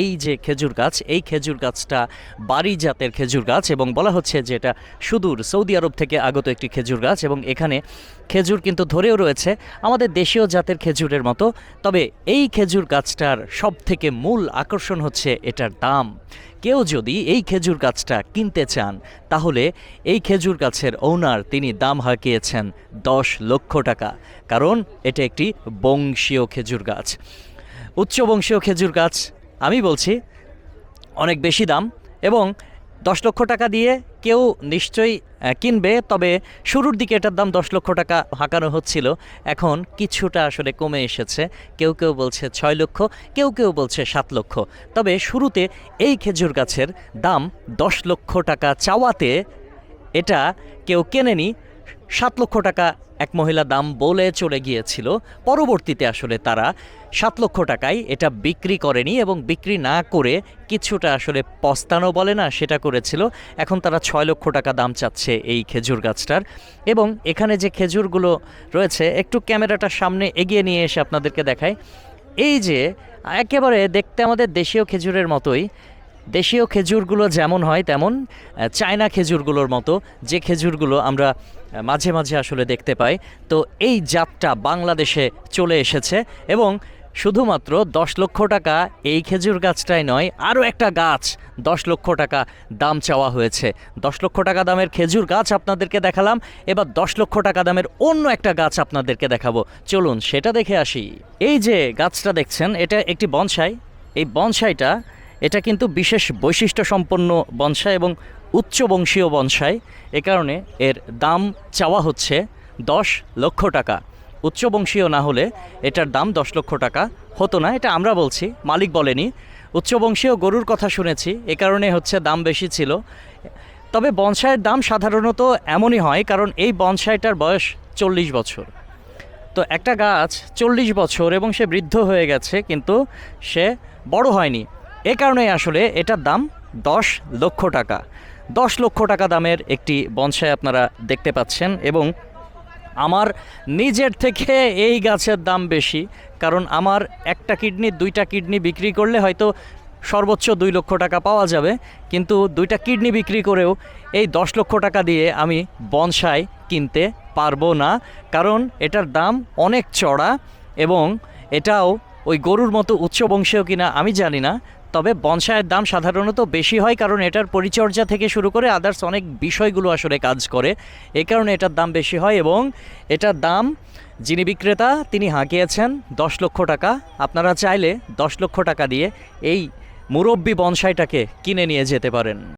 এই যে খেজুর গাছ, এই খেজুর গাছটা বাড়ি জাতের খেজুর গাছ এবং বলা হচ্ছে যে এটা সুদূর সৌদি আরব থেকে আগত একটি খেজুর গাছ এবং এখানে খেজুর কিন্তু ধরেও রয়েছে আমাদের দেশীয় জাতের খেজুরের মতো। তবে এই খেজুর গাছটার সব থেকে মূল আকর্ষণ হচ্ছে এটার দাম। কেউ যদি এই খেজুর গাছটা কিনতে চান, তাহলে এই খেজুর গাছের ওনার তিনি দাম হাঁকিয়েছেন দশ লক্ষ টাকা। কারণ এটা একটি বংশীয় খেজুর গাছ। উচ্চ বংশীয় খেজুর গাছ আমি বলছি, অনেক বেশি দাম এবং দশ লক্ষ টাকা দিয়ে কেউ নিশ্চয়ই কিনবে, তবে শুরুর দিকে এটার দাম দশ লক্ষ টাকা হাঁকানো হচ্ছিল। এখন কিছুটা আসলে কমে এসেছে। কেউ কেউ বলছে ছয় লক্ষ, কেউ কেউ বলছে সাত লক্ষ। তবে শুরুতে এই খেজুর গাছের দাম দশ লক্ষ টাকা চাওয়াতে এটা কেউ কেনেনি সাত লক্ষ টাকা এক মহিলা দাম বলে চলে গিয়েছিল। পরবর্তীতে আসলে তারা সাত লক্ষ টাকায় এটা বিক্রি করেনি এবং বিক্রি না করে কিছুটা আসলে পস্তানো বলে না, সেটা করেছিল। এখন তারা ছয় লক্ষ টাকা দাম চাচ্ছে এই খেজুর গাছটার। এবং এখানে যে খেজুরগুলো রয়েছে, একটু ক্যামেরাটার সামনে এগিয়ে নিয়ে এসে আপনাদেরকে দেখায় এই যে, একেবারে দেখতে আমাদের দেশীয় খেজুরের মতোই দেশীয় খেজুরগুলো যেমন হয় তেমন চায়না খেজুরগুলোর মতো যে খেজুরগুলো আমরা মাঝে মাঝে আসলে দেখতে পাই। তো এই জাতটা বাংলাদেশে চলে এসেছে এবং শুধুমাত্র দশ লক্ষ টাকা এই খেজুর গাছটাই নয়, আরও একটা গাছ দশ লক্ষ টাকা দাম চাওয়া হয়েছে। দশ লক্ষ টাকা দামের খেজুর গাছ আপনাদেরকে দেখালাম, এবার দশ লক্ষ টাকা দামের অন্য একটা গাছ আপনাদেরকে দেখাবো। চলুন সেটা দেখে আসি। এই যে গাছটা দেখছেন, এটা একটি বনসাই। এই বনসাইটা এটা কিন্তু বিশেষ বৈশিষ্ট্য সম্পন্ন বনসাই এবং উচ্চ বংশীয় বনসাই। এ কারণে এর দাম চাওয়া হচ্ছে দশ লক্ষ টাকা। উচ্চ বংশীয় না হলে এটার দাম দশ লক্ষ টাকা হতো না, এটা আমরা বলছি, মালিক বলেনি। উচ্চ বংশীয় গরুর কথা শুনেছি, এ কারণে হচ্ছে দাম বেশি ছিল। তবে বনসাইয়ের দাম সাধারণত এমনই হয়, কারণ এই বনসাইটার বয়স চল্লিশ বছর। তো একটা গাছ চল্লিশ বছর এবং সে বৃদ্ধ হয়ে গেছে, কিন্তু সে বড় হয়নি। এ কারণে আসলে এটার দাম দশ লক্ষ টাকা। দশ লক্ষ টাকা দামের একটি বনসাই আপনারা দেখতে পাচ্ছেন এবং আমার নিজের থেকে এই গাছের দাম বেশি, কারণ আমার একটা কিডনি, দুইটা কিডনি বিক্রি করলে হয়তো সর্বোচ্চ দুই লক্ষ টাকা পাওয়া যাবে, কিন্তু দুইটা কিডনি বিক্রি করেও এই দশ লক্ষ টাকা দিয়ে আমি বনসাই কিনতে পারব না, কারণ এটার দাম অনেক চড়া এবং এটাও ওই গরুর মতো উচ্চ বংশীয় কিনা আমি জানি না তবে বনসায়ের দাম সাধারণত বেশি হয় কারণ এটার পরিচর্যা থেকে শুরু করে আদার্স অনেক বিষয়গুলো আসলে কাজ করে। এ কারণে এটার দাম বেশি হয় এবং এটার দাম যিনি বিক্রেতা, তিনি হাঁকিয়েছেন দশ লক্ষ টাকা। আপনারা চাইলে দশ লক্ষ টাকা দিয়ে এই মুরব্বী বনসাইটাকে কিনে নিয়ে যেতে পারেন।